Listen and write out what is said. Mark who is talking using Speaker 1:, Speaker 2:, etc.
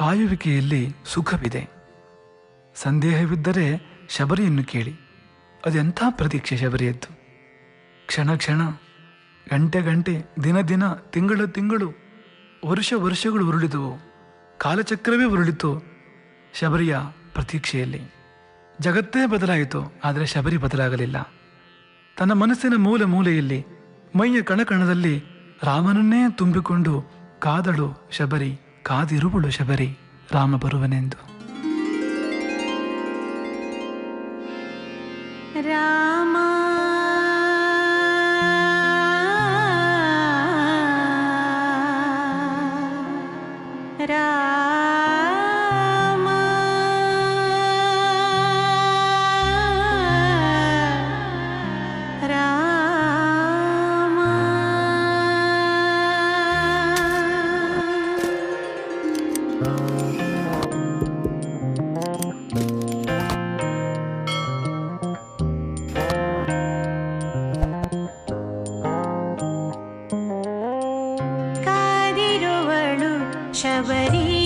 Speaker 1: ಕಾಯುವಿಕೆಯಲ್ಲಿ ಸುಖವಿದೆ. ಸಂದೇಹವಿದ್ದರೆ ಶಬರಿಯನ್ನು ಕೇಳಿ. ಅದೆಂಥ ಪ್ರತೀಕ್ಷೆ ಶಬರಿಯದ್ದು? ಕ್ಷಣ ಕ್ಷಣ, ಗಂಟೆ ಗಂಟೆ, ದಿನ ದಿನ, ತಿಂಗಳು ತಿಂಗಳು, ವರ್ಷ ವರ್ಷಗಳು ಉರುಳಿದವು. ಕಾಲಚಕ್ರವೇ ಉರುಳಿತು ಶಬರಿಯ ಪ್ರತೀಕ್ಷೆಯಲ್ಲಿ. ಜಗತ್ತೇ ಬದಲಾಯಿತು, ಆದರೆ ಶಬರಿ ಬದಲಾಗಲಿಲ್ಲ. ತನ್ನ ಮನಸ್ಸಿನ ಮೂಲೆ ಮೂಲೆಯಲ್ಲಿ, ಮೈಯ ಕಣಕಣದಲ್ಲಿ ರಾಮನನ್ನೇ ತುಂಬಿಕೊಂಡು ಕಾದಳು ಶಬರಿ. ಕಾದಿರುವಳು ಶಬರಿ ರಾಮ ಬರುವನೆಂದು
Speaker 2: ರಾಮ. ರಾಮ. ಕಾದಿರುವಳು ಶಬರಿ